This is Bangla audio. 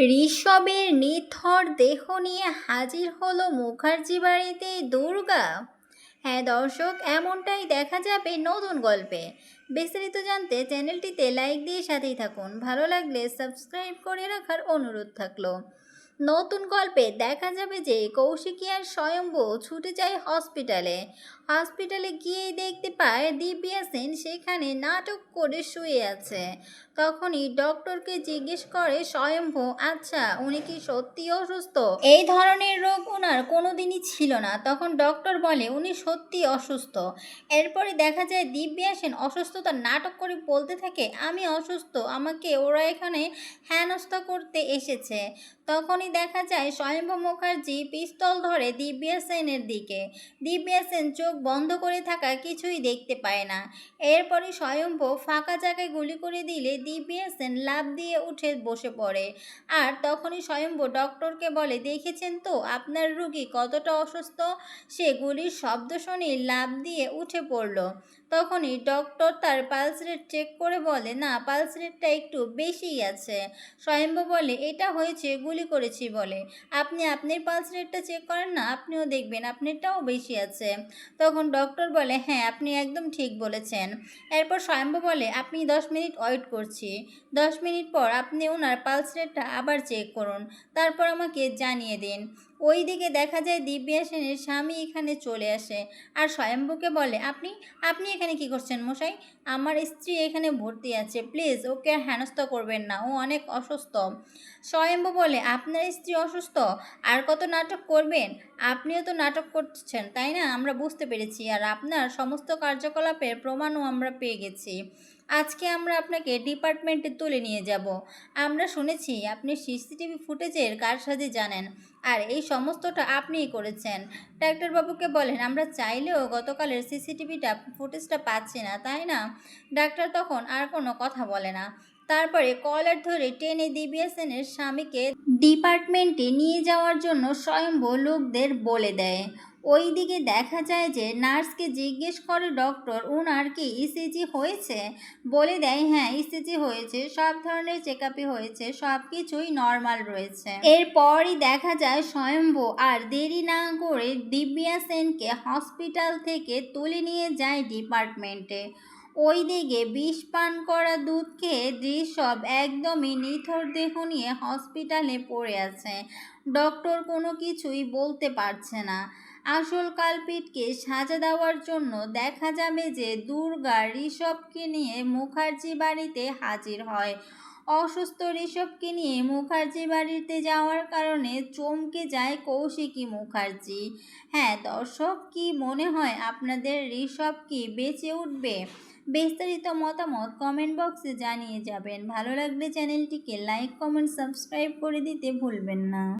ঋষভের নিথর দেহ নিয়ে হাজির হলো মুখার্জি বাড়িতে দুর্গা। হ্যাঁ দর্শক, এমনটাই দেখা যাবে নতুন গল্পে। বিস্তারিত জানতে চ্যানেলটিতে লাইক দিয়ে সাথেই থাকুন। ভালো লাগলে সাবস্ক্রাইব করে রাখার অনুরোধ থাকল। নতুন গল্পে দেখা যাবে যে কৌশিকী আর স্বয়ম্ভু ছুটে যায় হসপিটালে হসপিটালে গিয়ে দেখতে পায় দিব্যা সেন সেখানে নাটক করে শুয়ে আছে। তখনই ডক্টরকে জিজ্ঞেস করে, স্বয়ম্ভু আচ্ছা উনি কি সত্যি অসুস্থ? এই ধরনের রোগ ওনার কোনোদিনই ছিল না। তখন ডক্টর বলে, উনি সত্যি অসুস্থ। এরপরে দেখা যায় দিব্যা সেন অসুস্থতার নাটক করে বলতে থাকে, আমি অসুস্থ, আমাকে ওরা এখানে হেনস্থা করতে এসেছে। তখনই দেখা যায় স্বয়ম্ভু মুখার্জি পিস্তল ধরে দিব্যা সেনের দিকে। দিব্যা সেন চোখ বন্ধ করে থাকা কিছুই দেখতে পায় না। এরপরে স্বয়ম্ভু ফাঁকা জায়গায় গুলি করে দিলে দিব্যা সেন লাভ দিয়ে উঠে বসে পড়ে। আর তখনই স্বয়ম্ভ ডক্টরকে বলে, দেখেছেন তো, আপনার রুগী কতটা অসুস্থ? সে গুলির শব্দ শুনে লাভ দিয়ে উঠে পড়ল। তখনই ডক্টর তার পালস রেট চেক করে বলে, না, পালস রেটটা একটু বেশিই আছে। স্বয়ম্ভু বলে, এটা হয়েছে, গুলি করেছি বলে। আপনি আপনার পালস রেটটা চেক করেন না, আপনিও দেখবেন, আপনারটাও বেশি আছে। তখন ডক্টর বলে হ্যাঁ আপনি একদম ঠিক বলেছেন। এরপর স্বয়ম্ভু বলে, আপনি দশ মিনিট ওয়েট করছি। দশ মিনিট পর আপনি ওনার পালস রেটটা আবার চেক করুন। তারপর আমাকে জানিয়ে দিন। ওই দিকে দেখা যায় দিব্যা সেনের স্বামী এখানে চলে আসে। আর স্বয়ম্ভুকে বলে, আপনি আপনি এখানে কি করছেন মশাই? আমার স্ত্রী এখানে ভর্তি আছে। প্লিজ, ওকে আর হেনস্থা করবেন না। ও অনেক অসুস্থ। স্বয়ম্ভু বলে, আপনার স্ত্রী অসুস্থ? আর কত নাটক করবেন? আপনিও তো নাটক করছেন, তাই না? আমরা বুঝতে পেরেছি আর আপনার সমস্ত কার্যকলাপের প্রমাণও আমরা পেয়ে গেছি। আজকে আমরা আপনাকে ডিপার্টমেন্টে তুলে নিয়ে যাব। আমরা শুনেছি আপনি সিসিটিভি ফুটেজের কারসাজি জানেন আর এই সমস্তটা আপনিই করেছেন। ডাক্তারবাবুকে বলেন, আমরা চাইলেও গতকালের সিসিটিভিটা, ফুটেজটা পাচ্ছি না, তাই না? ডাক্তার তখন আর কোনো কথা বলে না। তারপরে কলার ধরে টেনে দিব্যা সেনের স্বামীকে ডিপার্টমেন্টে নিয়ে যাওয়ার জন্য স্বয়ম্ভু লোকদের বলে দেয়। ওই দিকে দেখা যায় যে নার্সকে জিজ্ঞেস করে ডক্টর ওনার কি ইসিজি হয়েছে? বলে দেয় হ্যাঁ ইসিজি হয়েছে, সব ধরনের চেক হয়েছে, সব কিছুই নর্মাল রয়েছে। এরপরই দেখা যায় স্বয়ম্ভু আর দেরি না করে দিব্যা সেনকে হসপিটাল থেকে তুলে নিয়ে যায় ডিপার্টমেন্টে। ওই দিকে বিষ পান করা দুধ খেয়ে দৃশ্যব একদমই নিথর দেহ নিয়ে হসপিটালে পড়ে আছে। ডক্টর কোনো কিছুই বলতে পারছে না। আসল কালপিটকে সাজা দেওয়ার জন্য দেখা যাবে যে দুর্গা ঋষভকে নিয়ে মুখার্জি বাড়িতে হাজির হয়। অসুস্থ ঋষভকে নিয়ে মুখার্জি বাড়িতে যাওয়ার কারণে চমকে যায় কৌশিকী মুখার্জি। হ্যাঁ দর্শক, কি মনে হয় আপনাদের ঋষভ কি বেঁচে উঠবে? বিস্তারিত মতামত কমেন্ট বক্সে জানিয়ে যাবেন। ভালো লাগলে চ্যানেলটিকে লাইক কমেন্ট সাবস্ক্রাইব করে দিতে ভুলবেন না।